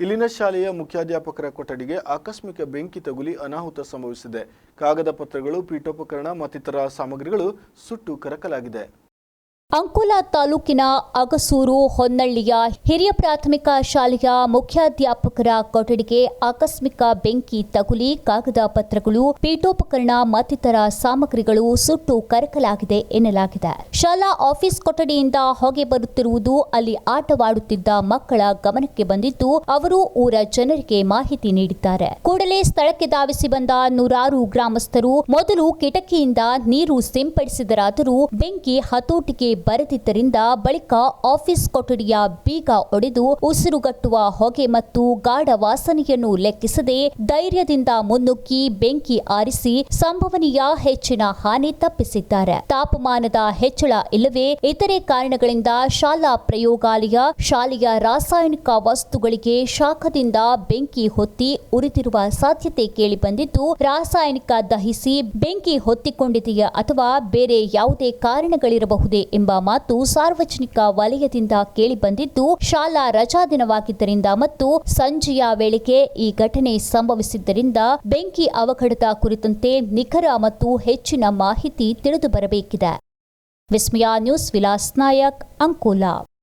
ಇಲ್ಲಿನ ಶಾಲೆಯ ಮುಖ್ಯಾಧ್ಯಾಪಕರ ಕೊಠಡಿಗೆ ಆಕಸ್ಮಿಕ ಬೆಂಕಿ ತಗುಲಿ ಅನಾಹುತ ಸಂಭವಿಸಿದೆ. ಕಾಗದ ಪತ್ರಗಳು, ಪೀಠೋಪಕರಣ ಮತ್ತಿತರ ಸಾಮಗ್ರಿಗಳು ಸುಟ್ಟು ಕರಕಲಾಗಿದೆ. ಅಂಕೋಲಾ ತಾಲೂಕಿನ ಅಗಸೂರು ಹೊನ್ನಳ್ಳಿಯ ಹಿರಿಯ ಪ್ರಾಥಮಿಕ ಶಾಲೆಯ ಮುಖ್ಯಾಧ್ಯಾಪಕರ ಕೊಠಡಿಗೆ ಆಕಸ್ಮಿಕ ಬೆಂಕಿ ತಗುಲಿ, ಕಾಗದ ಪತ್ರಗಳು, ಪೀಠೋಪಕರಣ, ಮತ್ತಿತರ ಸಾಮಗ್ರಿಗಳು ಸುಟ್ಟು ಕರಕಲಾಗಿದೆ ಎನ್ನಲಾಗಿದೆ. ಶಾಲಾ ಆಫೀಸ್ ಕೊಠಡಿಯಿಂದ ಹೊಗೆ ಬರುತ್ತಿರುವುದು ಅಲ್ಲಿ ಆಟವಾಡುತ್ತಿದ್ದ ಮಕ್ಕಳ ಗಮನಕ್ಕೆ ಬಂದಿದ್ದು, ಅವರು ಊರ ಜನರಿಗೆ ಮಾಹಿತಿ ನೀಡಿದ್ದಾರೆ. ಕೂಡಲೇ ಸ್ಥಳಕ್ಕೆ ಧಾವಿಸಿ ಬಂದ ನೂರಾರು ಗ್ರಾಮಸ್ಥರು ಮೊದಲು ಕಿಟಕಿಯಿಂದ ನೀರು ಸಿಂಪಡಿಸಿದರಾದರೂ ಬೆಂಕಿ ಹತೋಟಿಗೆ ಬರದಿದ್ದರಿಂದ ಬಳಿಕ ಆಫೀಸ್ ಕೊಠಡಿಯ ಬೀಗ ಒಡೆದು ಉಸಿರುಗಟ್ಟುವ ಹೊಗೆ ಮತ್ತು ಗಾಢ ವಾಸನೆಯನ್ನು ಲೆಕ್ಕಿಸದೆ ಧೈರ್ಯದಿಂದ ಮುನ್ನುಗ್ಗಿ ಬೆಂಕಿ ಆರಿಸಿ ಸಂಭವನೀಯ ಹೆಚ್ಚಿನ ಹಾನಿ ತಪ್ಪಿಸಿದ್ದಾರೆ. ತಾಪಮಾನದ ಹೆಚ್ಚಳ ಇಲ್ಲವೇ ಇತರೆ ಕಾರಣಗಳಿಂದ ಶಾಲಾ ಪ್ರಯೋಗಾಲಯ, ಶಾಲೆಯ ರಾಸಾಯನಿಕ ವಸ್ತುಗಳಿಗೆ ಶಾಖದಿಂದ ಬೆಂಕಿ ಹೊತ್ತಿ ಉರಿದಿರುವ ಸಾಧ್ಯತೆ ಕೇಳಿಬಂದಿದ್ದು, ರಾಸಾಯನಿಕ ದಹಿಸಿ ಬೆಂಕಿ ಹೊತ್ತಿಕೊಂಡಿದೆಯಾ ಅಥವಾ ಬೇರೆ ಯಾವುದೇ ಕಾರಣಗಳಿರಬಹುದೇ ಎಂಬ ಮಾತು ಸಾರ್ವಜನಿಕ ವಲಯದಿಂದ ಕೇಳಿಬಂದಿದ್ದು ಶಾಲಾ ರಜಾ ದಿನವಾಗಿದ್ದರಿಂದ ಮತ್ತು ಸಂಜೆಯ ವೇಳೆಗೆ ಈ ಘಟನೆ ಸಂಭವಿಸಿದ್ದರಿಂದ ಬೆಂಕಿ ಅವಘಡದ ಕುರಿತಂತೆ ನಿಖರ ಮತ್ತು ಹೆಚ್ಚಿನ ಮಾಹಿತಿ ತಿಳಿದು ಬರಬೇಕಿದೆ. ವಿಸ್ಮಯ ನ್ಯೂಸ್, ವಿಲಾಸ್ ನಾಯಕ್, ಅಂಕೋಲಾ.